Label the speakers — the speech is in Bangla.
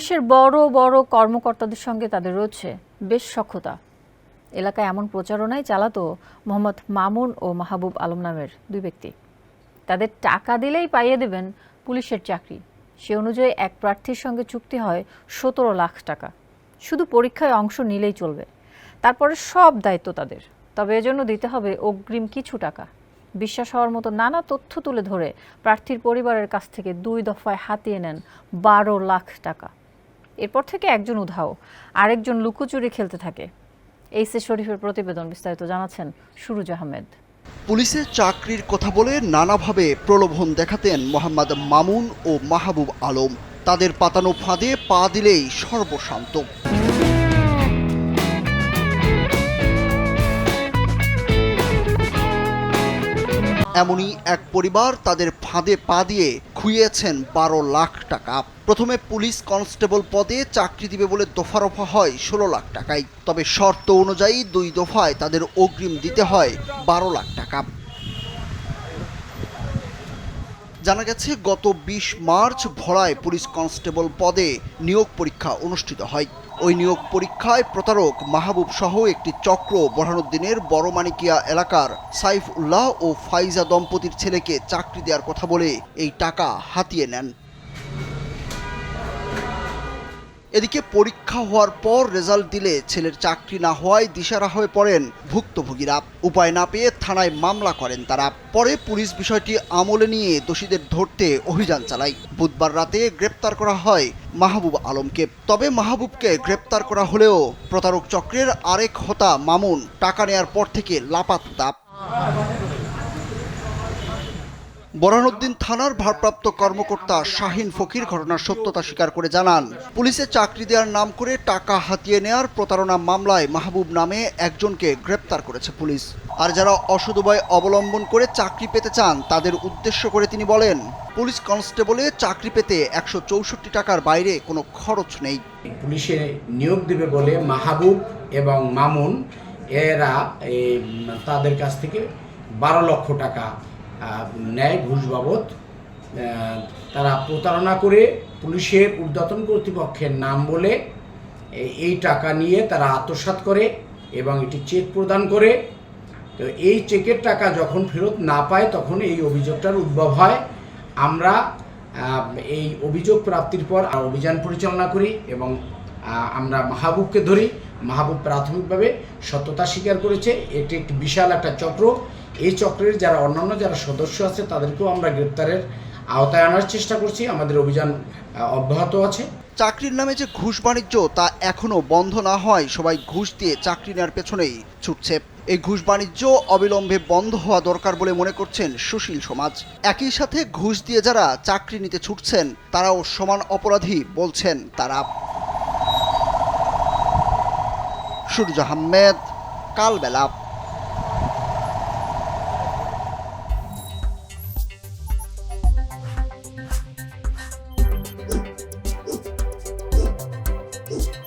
Speaker 1: পুলিশের বড় বড় কর্মকর্তাদের সঙ্গে তাদের রয়েছে বেশ সখ্যতা। এলাকায় এমন প্রচারণায় চালাতো মোহাম্মদ মামুন ও মাহবুব আলম নামের দুই ব্যক্তি। তাদের টাকা দিলেই পাইয়ে দেবেন পুলিশের চাকরি। সে অনুযায়ী এক প্রার্থীর সঙ্গে চুক্তি হয় সতেরো লাখ টাকা। শুধু পরীক্ষায় অংশ নিলেই চলবে। তারপরে সব দায়িত্ব তাদের। তবে এজন্য দিতে হবে অগ্রিম কিছু টাকা। বিশ্বাস হওয়ার মতো নানা তথ্য তুলে ধরে প্রার্থীর পরিবারের কাছ থেকে দুই দফায় হাতিয়ে নেন বারো লাখ টাকা। এরপর থেকে একজন উধাও, আরেকজন লুকোচুরি খেলতে থাকে। এইসে শরীফের প্রতিবেদন বিস্তারিত জানাচ্ছেন সুরুজ আহমেদ।
Speaker 2: পুলিশের চাকরির কথা বলে নানাভাবে প্রলোভন দেখাতেন মোহাম্মদ মামুন ও মাহবুব আলম। তাদের পাতানো ফাঁদে পা দিলেই সর্বশান্ত। এমনই এক পরিবার তাদের ফাঁদে পা দিয়ে খুইয়েছেন বারো লাখ টাকা। প্রথমে পুলিশ কনস্টেবল পদে চাকরি দিবে বলে দফারফা হয় ষোলো লাখ টাকায়। তবে শর্ত অনুযায়ী দুই দফায় তাদের অগ্রিম দিতে হয় বারো লাখ টাকা। জানা গেছে, গত বিশ মার্চ ভরায় পুলিশ কনস্টেবল পদে নিয়োগ পরীক্ষা অনুষ্ঠিত হয়। ওই নিয়োগ পরীক্ষায় প্রতারক মাহবুব সহ একটি চক্র বরহানুদ্দিনের বড়মানিকিয়া এলাকার সাইফ উল্লাহ ও ফাইজা দম্পতির ছেলেকে চাকরি দেওয়ার কথা বলে এই টাকা হাতিয়ে নেন। এদিকে পরীক্ষা হওয়ার পর রেজাল্ট দিলে ছেলের চাকরি না হওয়ায় দিশারা হয়ে পড়েন ভুক্তভোগীরা। উপায় না পেয়ে থানায় মামলা করেন তারা। পরে পুলিশ বিষয়টি আমলে নিয়ে দোষীদের ধরতে অভিযান চালায়। বুধবার রাতে গ্রেপ্তার করা হয় মাহবুব আলমকে। তবে মাহবুবকে গ্রেপ্তার করা হলেও প্রতারক চক্রের আরেক হতা মামুন টাকা নেয়ার পর থেকে লাপাত্তা। বরহানুদ্দিন থানার ভারপ্রাপ্ত কর্মকর্তা শাহিন ফকির ঘটনার সত্যতা স্বীকার করে জানান। পুলিশে চাকরি দেওয়ার নাম করে টাকা হাতিয়ে নেয়ার প্রতারণা মামলায় মাহবুব নামে একজনকে গ্রেপ্তার করেছে পুলিশ। আর যারা অসৎ উপায় অবলম্বন করে চাকরি পেতে চান, তাদের উদ্দেশ্য করে তিনি বলেন, পুলিশ কনস্টেবলে চাকরি পেতে একশো চৌষট্টি টাকার বাইরে কোনো খরচ নেই।
Speaker 3: পুলিশে নিয়োগ দেবে বলে মাহবুব এবং মামুন, এরা তাদের কাছ থেকে বারো লক্ষ টাকা নেয় ঘুষ বাবদ তারা প্রতারণা করে পুলিশের ঊর্ধ্বতন কর্তৃপক্ষের নাম বলে এই- টাকা নিয়ে তারা আত্মসাৎ করে এবং এটি চেক প্রদান করে। তো এই চেকের টাকা যখন ফেরত না পায়, তখন এই অভিযোগটার উদ্ভব হয়। আমরা এই অভিযোগ প্রাপ্তির পর অভিযান পরিচালনা করি এবং আমরা মাহবুবকে ধরি। মাহবুব প্রাথমিকভাবে সত্যতা স্বীকার করেছে। এটি একটি বিশাল একটা চক্র। এই চক্রের যারা অন্যান্য যারা সদস্য আছে, তাদেরকেও আমরা গ্রেপ্তারের আওতায় আনার চেষ্টা করছি। আমাদের অভিযান অব্যাহত আছে।
Speaker 2: চাকরির নামে যে ঘুষ বাণিজ্য, তা এখনও বন্ধ না হয় সবাই ঘুষ দিয়ে চাকরি নেওয়ার পেছনেই ছুটছে। এই ঘুষ বাণিজ্য অবিলম্বে বন্ধ হওয়া দরকার বলে মনে করছেন সুশীল সমাজ। একই সাথে ঘুষ দিয়ে যারা চাকরি নিতে ছুটছেন, তারাও সমান অপরাধী বলছেন তারা। সুরজ আহমেদ, কালবেলা। Bye.